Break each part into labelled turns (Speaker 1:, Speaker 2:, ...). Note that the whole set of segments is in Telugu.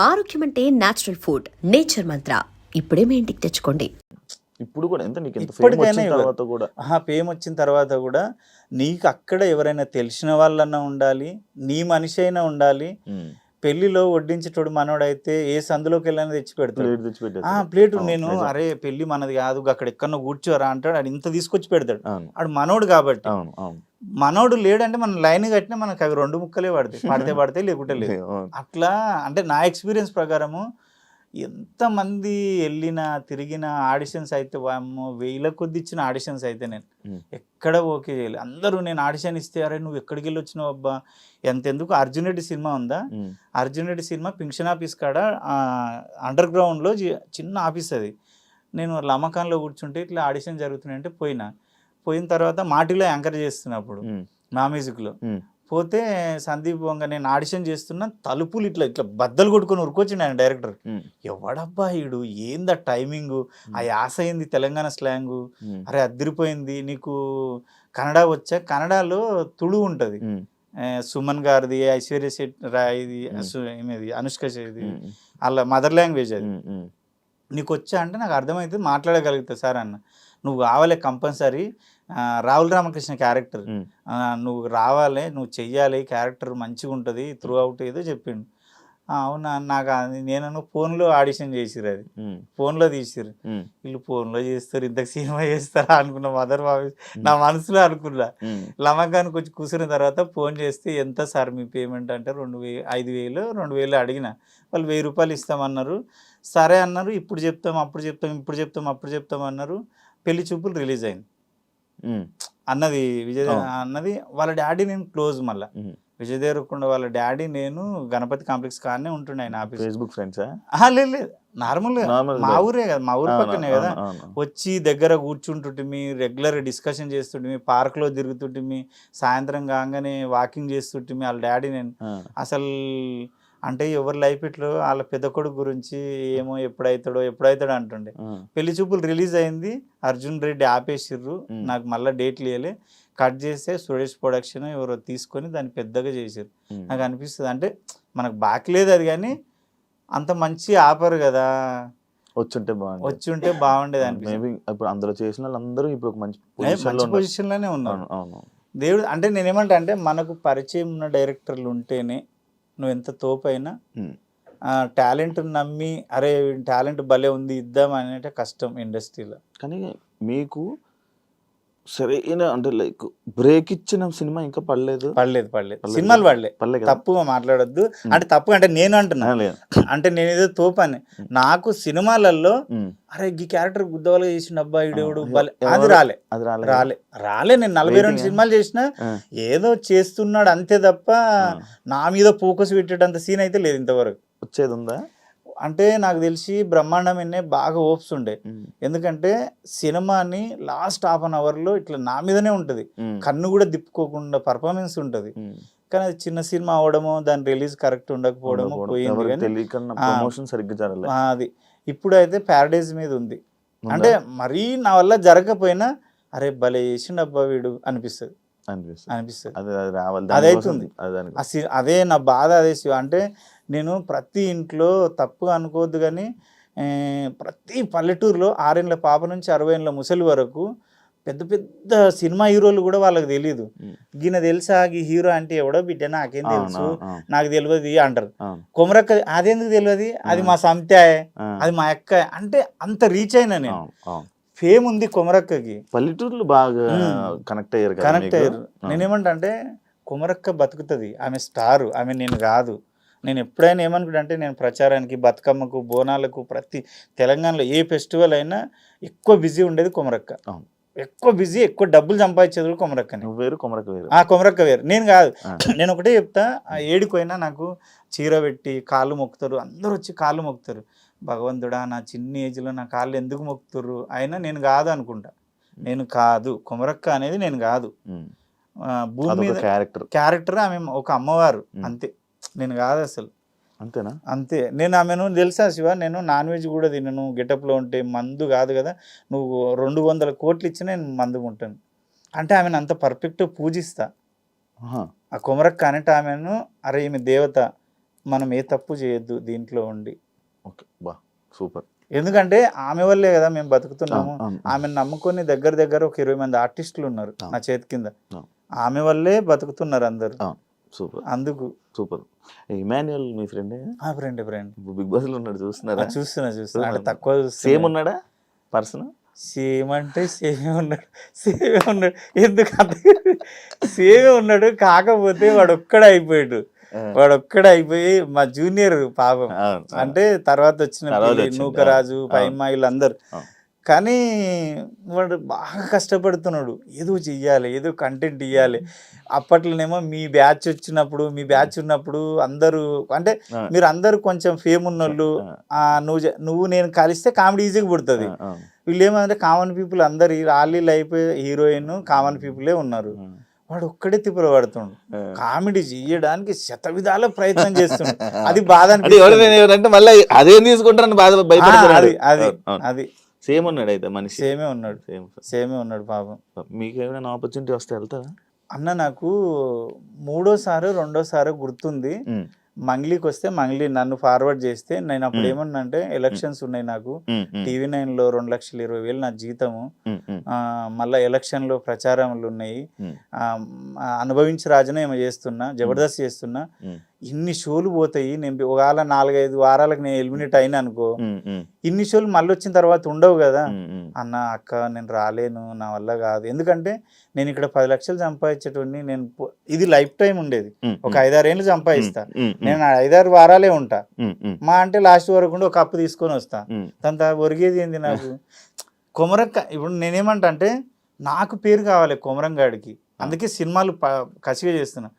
Speaker 1: ఆరోగ్యం అంటే నేచురల్ ఫుడ్ నేచర్ మంత్ర ఇప్పుడే మీ ఇంటికి తెచ్చుకోండి
Speaker 2: ఇప్పుడు కూడా ఎంత నీకు ఎంత ఫేమ్
Speaker 3: ఇప్పటికైనా
Speaker 2: వచ్చిన. తర్వాత కూడా
Speaker 3: ఆ ఫేమ్ వచ్చిన తర్వాత కూడా నీకు అక్కడ ఎవరైనా తెలిసిన వాళ్ళన్నా ఉండాలి నీ మనిషి అయినా ఉండాలి. పెళ్ళిలో వడ్డించేటోడు మనోడైతే ఏ సందులోకి వెళ్ళని తెచ్చి పెడతాడు ఆ. ప్లేట్ నేను. అరే పెళ్ళి మనది కాదు అక్కడ ఎక్కడో కూర్చోరా అంటాడు ఆడు ఇంత తీసుకొచ్చి పెడతాడు. ఆడు మనోడు కాబట్టి. మనోడు లేడంటే మనం లైన్ కట్టినా మనకు అవి రెండు ముక్కలే పడతాయి. పడితే పడితే లేకుంటే లేదు. అట్లా అంటే నా ఎక్స్పీరియన్స్ ప్రకారము ఎంతమంది వెళ్ళిన తిరిగిన ఆడిషన్స్ అయితే వేల కొద్ది ఇచ్చిన ఆడిషన్స్ అయితే నేను. ఎక్కడ ఓకే చేయలేదు అందరూ నేను ఆడిషన్ ఇస్తే అరే నువ్వు ఎక్కడికి వెళ్ళి వచ్చినావు అబ్బా ఎంతెందుకు అర్జున్ రెడ్డి సినిమా ఉందా. అర్జున్ రెడ్డి సినిమా పింక్షన్ ఆఫీస్ కాడ అండర్ గ్రౌండ్లో చిన్న ఆఫీస్ అది నేను లమకాన్లో కూర్చుంటే ఇట్లా ఆడిషన్ జరుగుతున్నాయంటే పోయినా పోయిన తర్వాత మాటిలో యాంకర్ చేస్తున్నప్పుడు. మా మ్యూజిక్లో. పోతే సందీప్ వంగ నేను ఆడిషన్ చేస్తున్నా తలుపులు ఇట్లా ఇట్లా బద్దలు కొట్టుకొని ఉరుకొచ్చిండు ఆయన డైరెక్టర్. ఎవడబ్బా ఈడు? ఏందా టైమింగ్? ఆ యాస అయింది తెలంగాణ స్లాంగు. అరే అద్దరిపోయింది. నీకు కన్నడ వచ్చా? కన్నడలో తుಳು ఉంటుంది. సుమన్ గారిది ఐశ్వర్య శెట్ రాయ్ది ఈమెది అనుష్క చేది. వాళ్ళ మదర్ లాంగ్వేజ్ అది. నీకు వచ్చా అంటే నాకు అర్థమైతే మాట్లాడగలుగుతా సార్ అన్న. నువ్వు కావాలి కంపల్సరీ. రాహుల్ రామకృష్ణ క్యారెక్టర్. నువ్వు రావాలి నువ్వు చెయ్యాలి క్యారెక్టర్ మంచిగా ఉంటుంది త్రూ అవుట్ ఏదో చెప్పిండు "ఆ, అవునా నాకు నేను ఫోన్లో ఆడిషన్ చేసిరు అది. ఫోన్లో తీసిరు. వీళ్ళు ఫోన్లో చేస్తారు ఇంత సినిమా చేస్తారా అనుకున్న మదర్ బాబు నా మనసులో అనుకున్నా. లమకానికి వచ్చి కూర్చున్న తర్వాత ఫోన్ చేస్తే ఎంత సార్ మీ పేమెంట్ అంటే రెండు వే ఐదు వేలు రెండు వేలు అడిగిన వాళ్ళు వెయ్యి రూపాయలు ఇస్తామన్నారు సరే అన్నారు ఇప్పుడు చెప్తాం అప్పుడు చెప్తాం ఇప్పుడు చెప్తాం అప్పుడు చెప్తాం అన్నారు పెళ్ళి చూపులు రిలీజ్ అయింది. అన్నది విజయ్. అన్నది వాళ్ళ డాడీ నేను క్లోజ్ మళ్ళా. విజయ్ దేవరకొండ వాళ్ళ డాడీ నేను గణపతి కాంప్లెక్స్ కాడనే ఉంటుండే ఆయన ఆఫీస్
Speaker 2: ఫేస్బుక్ ఫ్రెండ్సా
Speaker 3: లేదు లేదు నార్మల్ మా. ఊరే కదా మా ఊరు పక్కనే కదా. వచ్చి దగ్గర కూర్చుంటుంటిమి రెగ్యులర్ డిస్కషన్ చేస్తుంటిమి పార్క్లో తిరుగుతుంటిమి సాయంత్రం కాగానే వాకింగ్ చేస్తుంటిమి వాళ్ళ డాడీ నేను. అసలు అంటే ఎవరి లైఫ్ ఇట్లో వాళ్ళ పెద్ద కొడుకు గురించి ఏమో ఎప్పుడైతాడో ఎప్పుడైతాడో అంటుండే. పెళ్ళి చూపులు రిలీజ్ అయింది అర్జున్ రెడ్డి ఆపేసిర్రు. నాకు మళ్ళీ డేట్లు ఇవ్వలే కట్ చేస్తే సురేష్ ప్రొడక్షన్ ఎవరో తీసుకొని దాన్ని పెద్దగా చేసారు. నాకు అనిపిస్తుంది. అంటే మనకు బాకి లేదు అది కానీ అంత మంచి ఆపరు కదా.
Speaker 2: వచ్చుంటే బాగుంది
Speaker 3: వచ్చి ఉంటే బాగుండేది అనిపిస్తుంది.
Speaker 2: మేబీ ఇప్పుడు అందులో చేసిన వాళ్ళందరూ ఇప్పుడు మంచి
Speaker 3: పొజిషన్లోనే ఉన్నాను
Speaker 2: అవును.
Speaker 3: దేవుడు అంటే నేనేమంటా అంటే మనకు పరిచయం ఉన్న డైరెక్టర్లు ఉంటేనే నువ్వు ఎంత తోపైనా. టాలెంట్ నమ్మి అరే టాలెంట్ భలే ఉంది ఇద్దాం అనేటే కష్టం ఇండస్ట్రీలో
Speaker 2: కానీ మీకు సరైన అంటే లైక్ బ్రేక్ ఇచ్చిన సినిమా ఇంకా పడలేదు.
Speaker 3: పడలేదు పడలేదు.
Speaker 2: పడలేదు.
Speaker 3: సినిమాలు పడలే.
Speaker 2: పడలే కదా?
Speaker 3: తప్పుగా మాట్లాడొద్దు. అంటే తప్పు అంటే నేను అంటున్నా. అంటే నేను ఏదో తోపని నాకు సినిమాలలో. అరే ఈ క్యారెక్టర్ గుద్దవలుగా చేసిన భలే
Speaker 2: ఎవరు?
Speaker 3: అది రాలే.
Speaker 2: అది రాలేదు
Speaker 3: రాలే. రాలే నేను నలభై రెండు సినిమాలు చేసిన. ఏదో చేస్తున్నాడు అంతే తప్ప. నా మీద ఫోకస్ పెట్టేటంత సీన్ అయితే లేదు ఇంతవరకు.
Speaker 2: వచ్చేది ఉందా?
Speaker 3: అంటే నాకు తెలిసి బ్రహ్మాండమనే బాగా ఓప్స్ ఉండే. ఎందుకంటే సినిమాని లాస్ట్ హాఫ్ అన్ అవర్లో ఇట్లా నా మీదనే ఉంటుంది. కన్ను కూడా తిప్పుకోకుండా పర్ఫార్మెన్స్ ఉంటుంది. కానీ అది చిన్న సినిమా అవడమో దాని రిలీజ్ కరెక్ట్ ఉండకపోవడమో
Speaker 2: ఉండకపోవడం.
Speaker 3: పోయింది అది ఇప్పుడైతే ప్యారడైజ్ మీద ఉంది? అంటే మరీ నా వల్ల జరగకపోయినా అరే భలే చేసిండు అబ్బా వీడు అనిపిస్తుంది
Speaker 2: అనిపిస్తుంది. అది అది రావాలి.
Speaker 3: అది నా బాధ అదే శివ. అంటే నేను ప్రతి ఇంట్లో తప్పుగా అనుకోవద్దు కానీ ప్రతి పల్లెటూరులో ఆరేళ్ళ పాప నుంచి అరవై ఏళ్ళ ముసలి వరకు పెద్ద పెద్ద సినిమా హీరోలు కూడా వాళ్ళకి తెలియదు. ఈయన తెలుసా? ఈ హీరో అంటే ఎవడో బిడ్డ నాకేం తెలుసు. నాకు తెలియదు అంటారు. కొమరక్క అదెందుకు తెలియదు అది మా సంతే
Speaker 2: ఆ,
Speaker 3: అది మా అక్క అంటే అంత రీచ్ అయినా నేను. ఫేమ్ ఉంది కొమరక్కకి.
Speaker 2: పల్లెటూర్లు బాగా. కనెక్ట్ అయ్యారు
Speaker 3: కనెక్ట్? అయ్యారు. నేనేమంటా అంటే కుమరక్క బతుకుతుంది. ఆమె స్టార్. ఆమె నేను కాదు. నేను ఎప్పుడైనా ఏమనుకుంటా అంటే నేను ప్రచారానికి బతుకమ్మకు బోనాలకు ప్రతి తెలంగాణలో ఏ ఫెస్టివల్ అయినా ఎక్కువ బిజీ ఉండేది కొమరక్క. ఎక్కువ బిజీ ఎక్కువ డబ్బులు సంపాదించేది కూడా కొమరక్కని.
Speaker 2: వేరు కొమరక వేరు.
Speaker 3: ఆ కొమరక్క వేరు. నేను కాదు. నేను ఒకటే చెప్తా. ఆ ఏడిపోయినా నాకు చీర పెట్టి కాళ్ళు మొక్కుతారు. అందరూ వచ్చి కాళ్ళు మొక్కుతారు. భగవంతుడా నా చిన్న ఏజ్లో నా కాళ్ళు ఎందుకు మొక్కుతారు అయినా నేను కాదు అనుకుంటా నేను కాదు. కొమరక్క అనేది నేను కాదు. భూమి మీద
Speaker 2: క్యారెక్టర్.
Speaker 3: క్యారెక్టర్ ఆమె ఒక అమ్మవారు. అంతే. నేను కాదు అసలు.
Speaker 2: అంతేనా?
Speaker 3: అంతే. నేను ఆమెను తెలుసా శివ? నేను నాన్ వెజ్ కూడా తినను. గెటప్లో ఉంటే మందు కాదు కదా. నువ్వు రెండు వందల కోట్లు ఇచ్చినా నేను మందు ఉంటాను అంటే ఆమెను అంత పర్ఫెక్ట్ పూజిస్తా. ఆ కొమరక్క అనేట ఆమెను అరే ఈమె దేవత మనం ఏ తప్పు చేయొద్దు దీంట్లో ఉండి.
Speaker 2: ఓకే బా సూపర్.
Speaker 3: ఎందుకంటే ఆమె వల్లే కదా మేము బతుకుతున్నాము. ఆమెను నమ్ముకొని దగ్గర దగ్గర ఒక ఇరవై మంది ఆర్టిస్టులు ఉన్నారు. నా చేతి కింద. ఆమె వల్లే బతుకుతున్నారు అందరు.
Speaker 2: సూపర్.
Speaker 3: అందుకు.
Speaker 2: సూపర్. ఇమాన్యుయల్ మీ ఫ్రెండ్?
Speaker 3: ఆ ఫ్రెండ్ ఫ్రెండ్.
Speaker 2: బిగ్ బాస్లో ఉన్నాడు చూస్తున్నారా?
Speaker 3: చూస్తున్నా చూస్తున్నా. అంటే తక్కువ
Speaker 2: సేమ్ ఉన్నాడా? పర్సన్?
Speaker 3: సేమ్ అంటే సేమే ఉన్నాడు. సేమే ఉన్నాడు. ఎందుకు అంత సేమే ఉన్నాడు కాకపోతే వాడు ఒక్కడే అయిపోయాడు. వాడు ఒక్కడే అయిపోయి మా జూనియర్ పాపం. అంటే తర్వాత వచ్చిన. నూకరాజు వీళ్ళందరూ
Speaker 2: అవును.
Speaker 3: కానీ వాడు బాగా కష్టపడుతున్నాడు. ఏదో చెయ్యాలి ఏదో కంటెంట్ ఇవ్వాలి అప్పట్లోనేమో మీ బ్యాచ్ వచ్చినప్పుడు మీ బ్యాచ్ ఉన్నప్పుడు అందరూ అంటే మీరు అందరూ కొంచెం ఫేమ్ ఉన్నోళ్ళు ఆ, నువ్వు నువ్వు నేను కలిస్తే కామెడీ ఈజీగా పుడుతుంది. వీళ్ళు ఏమంటే కామన్ పీపుల్ అందరు రాలీలు అయిపోయి హీరోయిన్ కామన్ పీపులే ఉన్నారు. వాడు ఒక్కడే తిప్పులు పడుతుండు. కామెడీ చేయడానికి శత విధాల ప్రయత్నం చేస్తుండు. అది బాధ
Speaker 2: అంటే మళ్ళీ అదేం తీసుకుంటారని బాధ
Speaker 3: అది అది అది.
Speaker 2: సేమ్ ఉన్నాడు అయితే మనిషి.
Speaker 3: సేమే ఉన్నాడు.
Speaker 2: సేమ్.
Speaker 3: సేమే ఉన్నాడు పాపం.
Speaker 2: మీకు ఏమైనా ఆపర్చునిటీ వస్తే వెళ్తారా?
Speaker 3: అన్న నాకు మూడోసారి రెండోసారి గుర్తుంది. మంగ్లీకి వస్తే మంగ్లీ నన్ను ఫార్వర్డ్ చేస్తే నేను అప్పుడు
Speaker 2: మ్.
Speaker 3: ఏమన్నా ఎలక్షన్స్ ఉన్నాయి నాకు. టీవీ నైన్లో రెండు లక్షల ఇరవై వేలు నా జీతము. ఆ, మళ్ళా ఎలక్షన్లో ప్రచారములు ఉన్నాయి అనుభవించి రాజునే ఏమో చేస్తున్నా జబర్దస్త్ చేస్తున్నా. ఇన్ని షోలు పోతాయి. నేను ఒకవేళ నాలుగైదు వారాలకు నేను ఎలిమినేట్ అయినా అనుకో ఇన్ని షోలు మళ్ళీ వచ్చిన తర్వాత ఉండవు కదా. అన్న అక్క నేను రాలేను నా వల్ల కాదు. ఎందుకంటే నేను ఇక్కడ పది లక్షలు సంపాదించేటోడిని నేను ఇది లైఫ్ టైం ఉండేది. ఒక ఐదారేళ్ళు సంపాదిస్తా. నేను ఐదారు వారాలే ఉంటా. మా అంటే లాస్ట్ వరకు ఒక కప్పు తీసుకొని వస్తా. దాని తర్వాత ఒరిగేది ఏంది నాకు? కొమరక్క ఇప్పుడు నేనేమంటా అంటే నాకు పేరు కావాలి కొమరం గాడికి అందుకే సినిమాలు కసిగా చేస్తున్నా.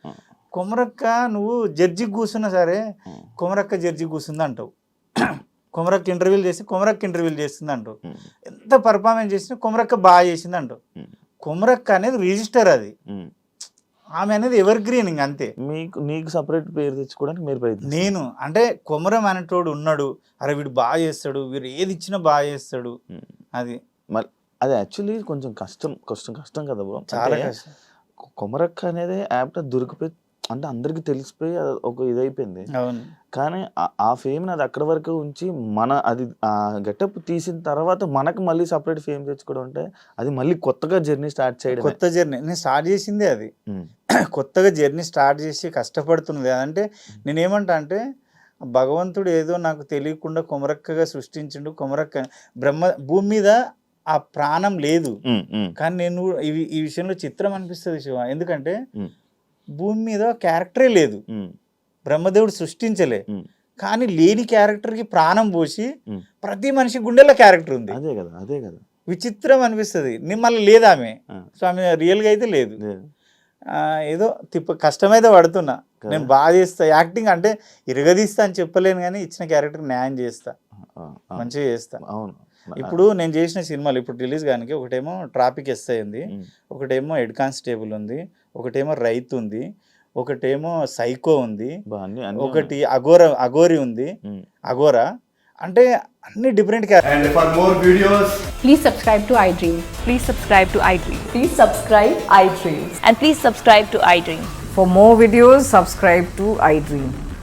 Speaker 3: కొమరక్క నువ్వు జడ్జి కూర్చున్నా సరే కొమరక్క జడ్జి కూర్చుంది అంటావు. కొమరక్క ఇంటర్వ్యూలు చేసి కొమరక్క ఇంటర్వ్యూలు చేస్తుంది అంటావు. ఎంత పర్ఫార్మెన్స్ చేసినా కొమరక్క బాగా చేసింది అంటావు. కొమరక్క అనేది రిజిస్టర్ అది. ఆమె అనేది ఎవర్ గ్రీన్ ఇంక అంతే.
Speaker 2: మీకు నీకు సపరేట్ పేరు తెచ్చుకోవడానికి మీరు ప్రయత్నం
Speaker 3: నేను అంటే కొమరం అనేటోడు ఉన్నాడు. అరే వీడు బాగా చేస్తాడు. వీడు ఏది ఇచ్చినా బాగా చేస్తాడు. అది.
Speaker 2: అది యాక్చువల్లీ కొంచెం కష్టం కష్టం కష్టం కదా బ్రో.
Speaker 3: చాలా కష్టం.
Speaker 2: కొమరక్క అనేది యాప్ దొరికిపోయి అంటే అందరికి తెలిసిపోయి ఒక ఇదైపోయింది. కానీ ఆ- ఫేమ్ అది అక్కడ వరకు ఉంచి మన అది ఆ గెటప్ తీసిన తర్వాత మనకు మళ్ళీ సపరేట్ ఫేమ్ తెచ్చుకోవడం అంటే అది మళ్ళీ కొత్తగా జర్నీ స్టార్ట్ చేయడం
Speaker 3: కొత్త జర్నీ. నేను స్టార్ట్ చేసిందే అది. కొత్తగా జర్నీ స్టార్ట్ చేసి కష్టపడుతున్నది. అంటే నేనేమంటా అంటే భగవంతుడు ఏదో నాకు తెలియకుండా కొమరక్కగా సృష్టించిండు. కొమరక్క బ్రహ్మ భూమి మీద ఆ ప్రాణం లేదు. కానీ నేను ఈ విషయంలో చిత్రం అనిపిస్తుంది శివ. ఎందుకంటే. భూమి మీద క్యారెక్టరే లేదు. బ్రహ్మదేవుడు సృష్టించలే. కానీ లేని క్యారెక్టర్కి ప్రాణం పోసి. ప్రతి మనిషి గుండెల్లో క్యారెక్టర్ ఉంది.
Speaker 2: అదే కదా అదే కదా.
Speaker 3: విచిత్రం అనిపిస్తుంది. మళ్ళీ లేదా ఆమె. సో ఆమె రియల్గా అయితే లేదు. ఏదో తిప్ప కష్టమైతే పడుతున్నా. నేను బాగా చేస్తా. యాక్టింగ్ అంటే ఇరగదీస్తా అని చెప్పలేను కానీ ఇచ్చిన క్యారెక్టర్ న్యాయం చేస్తా. మంచిగా చేస్తా.
Speaker 2: అవును.
Speaker 3: ఇప్పుడు నేను చేసిన సినిమాలు ఇప్పుడు రిలీజ్ కానీ ఒకటేమో ట్రాఫిక్ ఎస్ఐ ఉంది ఒకటేమో హెడ్ కానిస్టేబుల్ ఉంది ఒకటేమో రైతు ఉంది ఒకటేమో సైకో ఉంది ఒకటి అగోర అగోరి ఉంది అగోరా అంటే అన్ని different character
Speaker 4: for more videos
Speaker 5: for more videos subscribe to
Speaker 6: I Dream